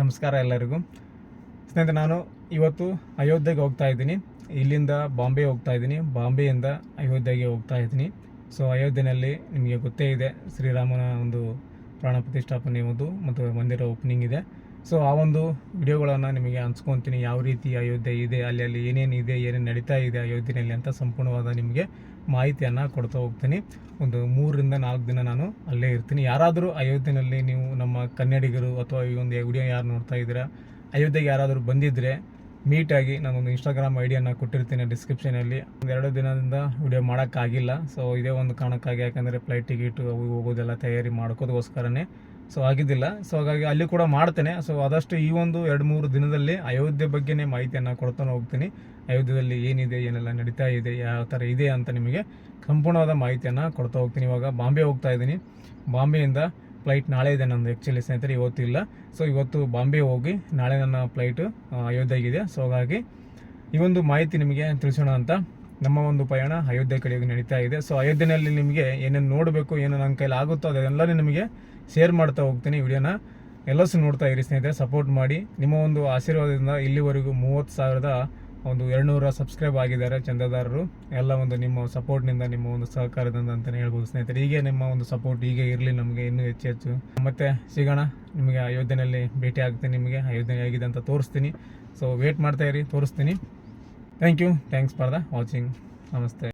ನಮಸ್ಕಾರ ಎಲ್ಲರಿಗೂ. ಸ್ನೇಹಿತರೆ, ನಾನು ಇವತ್ತು ಅಯೋಧ್ಯೆಗೆ ಹೋಗ್ತಾ ಇದ್ದೀನಿ. ಇಲ್ಲಿಂದ ಬಾಂಬೆ ಹೋಗ್ತಾ ಇದ್ದೀನಿ. ಬಾಂಬೆಯಿಂದ ಅಯೋಧ್ಯೆಗೆ ಹೋಗ್ತಾ ಇದ್ದೀನಿ. ಸೊ ಅಯೋಧ್ಯೆಯಲ್ಲಿ ನಿಮಗೆ ಗೊತ್ತೇ ಇದೆ, ಶ್ರೀರಾಮನ ಒಂದು ಪ್ರಾಣ ಪ್ರತಿಷ್ಠಾಪನೆ ಒಂದು ಮತ್ತು ಮಂದಿರ ಓಪನಿಂಗ್ ಇದೆ. ಸೊ ಆ ಒಂದು ವಿಡಿಯೋಗಳನ್ನು ನಿಮಗೆ ಹಂಚ್ಕೊತೀನಿ. ಯಾವ ರೀತಿ ಅಯೋಧ್ಯೆ ಇದೆ, ಅಲ್ಲಿ ಅಲ್ಲಿ ಏನೇನು ಇದೆ, ಏನೇನು ನಡೀತಾ ಇದೆ ಅಯೋಧ್ಯೆಯಲ್ಲಿ ಅಂತ ಸಂಪೂರ್ಣವಾದ ನಿಮಗೆ ಮಾಹಿತಿಯನ್ನು ಕೊಡ್ತಾ ಹೋಗ್ತೀನಿ. ಒಂದು ಮೂರರಿಂದ ನಾಲ್ಕು ದಿನ ನಾನು ಅಲ್ಲೇ ಇರ್ತೀನಿ. ಯಾರಾದರೂ ಅಯೋಧ್ಯೆಯಲ್ಲಿ ನೀವು ನಮ್ಮ ಕನ್ನಡಿಗರು ಅಥವಾ ಈ ಒಂದು ವಿಡಿಯೋ ಯಾರು ನೋಡ್ತಾ ಇದ್ದೀರಾ, ಅಯೋಧ್ಯೆಗೆ ಯಾರಾದರೂ ಬಂದಿದ್ದರೆ ಮೀಟಾಗಿ ನಾನೊಂದು ಇನ್ಸ್ಟಾಗ್ರಾಮ್ ಐಡಿಯನ್ನು ಕೊಟ್ಟಿರ್ತೀನಿ ಡಿಸ್ಕ್ರಿಪ್ಷನಲ್ಲಿ ಎರಡು ದಿನದಿಂದ ವಿಡಿಯೋ ಮಾಡೋಕ್ಕಾಗಿಲ್ಲ. ಸೊ ಇದೇ ಒಂದು ಕಾರಣಕ್ಕಾಗಿ, ಯಾಕಂದರೆ ಫ್ಲೈಟ್ ಟಿಕೆಟು ಅವು ಹೋಗೋದೆಲ್ಲ ತಯಾರಿ ಮಾಡ್ಕೋದಕ್ಕೋಸ್ಕರನೇ ಸೊ ಆಗಿದ್ದಿಲ್ಲ. ಸೊ ಹಾಗಾಗಿ ಅಲ್ಲಿ ಕೂಡ ಮಾಡ್ತೇನೆ. ಸೊ ಆದಷ್ಟು ಈ ಒಂದು ಎರಡು ಮೂರು ದಿನದಲ್ಲಿ ಅಯೋಧ್ಯೆ ಬಗ್ಗೆನೇ ಮಾಹಿತಿಯನ್ನು ಕೊಡ್ತಾನೆ ಹೋಗ್ತೀನಿ. ಅಯೋಧ್ಯೆಯಲ್ಲಿ ಏನಿದೆ, ಏನೆಲ್ಲ ನಡೀತಾ ಇದೆ, ಯಾವ ಥರ ಇದೆ ಅಂತ ನಿಮಗೆ ಸಂಪೂರ್ಣವಾದ ಮಾಹಿತಿಯನ್ನು ಕೊಡ್ತಾ ಹೋಗ್ತೀನಿ. ಇವಾಗ ಬಾಂಬೆ ಹೋಗ್ತಾ ಇದ್ದೀನಿ. ಬಾಂಬೆಯಿಂದ ಫ್ಲೈಟ್ ನಾಳೆ ಇದೆ ನಂದು. ಆ್ಯಕ್ಚುಲಿ ಸ್ನೇಹಿತರೆ, ಇವತ್ತು ಇಲ್ಲ. ಸೊ ಇವತ್ತು ಬಾಂಬೆ ಹೋಗಿ ನಾಳೆ ನನ್ನ ಫ್ಲೈಟು ಅಯೋಧ್ಯೆಗಿದೆ ಸೊ ಹಾಗಾಗಿ ಈ ಒಂದು ಮಾಹಿತಿ ನಿಮಗೆ ತಿಳಿಸೋಣ ಅಂತ ನಮ್ಮ ಒಂದು ಪಯಣ ಅಯೋಧ್ಯೆ ಕಡೆಗೆ ನಡೀತಾ ಇದೆ. ಸೊ ಅಯೋಧ್ಯೆಯಲ್ಲಿ ನಿಮಗೆ ಏನೇನು ನೋಡಬೇಕು ಏನು ನನ್ನ ಕೈಲಿ ಆಗುತ್ತೋ ಅದೆಲ್ಲ ನಿಮಗೆ ಶೇರ್ ಮಾಡ್ತಾ ಹೋಗ್ತೀನಿ ವಿಡಿಯೋನ. ಎಲ್ಲಸು ನೋಡ್ತಾ ಇರಿ ಸ್ನೇಹಿತರೆ ಸಪೋರ್ಟ್ ಮಾಡಿ. ನಿಮ್ಮ ಒಂದು ಆಶೀರ್ವಾದದಿಂದ ಇಲ್ಲಿವರೆಗೂ ಮೂವತ್ತು ಸಾವಿರದ ಒಂದು ಎರಡುನೂರ ಸಬ್ಸ್ಕ್ರೈಬ್ ಆಗಿದ್ದಾರೆ ಚಂದಾದಾರರು. ಎಲ್ಲ ಒಂದು ನಿಮ್ಮ ಸಪೋರ್ಟ್ನಿಂದ ನಿಮ್ಮ ಒಂದು ಸಹಕಾರದಿಂದ ಅಂತಲೇ ಹೇಳ್ಬೋದು ಸ್ನೇಹಿತರೆ. ಹೀಗೆ ನಿಮ್ಮ ಒಂದು ಸಪೋರ್ಟ್ ಹೀಗೆ ಇರಲಿ ನಮಗೆ ಇನ್ನೂ ಹೆಚ್ಚು ಹೆಚ್ಚು. ಮತ್ತೆ ಸಿಗೋಣ, ನಿಮಗೆ ಅಯೋಧ್ಯೆಯಲ್ಲಿ ಭೇಟಿ ಆಗ್ತೀನಿ ನಿಮಗೆ. ಅಯೋಧ್ಯೆ ಆಗಿದೆ ಅಂತ ತೋರಿಸ್ತೀನಿ. ಸೊ ವೇಟ್ ಮಾಡ್ತಾ ಇರಿ, ತೋರಿಸ್ತೀನಿ. thank you thanks for the watching ನಮಸ್ತೆ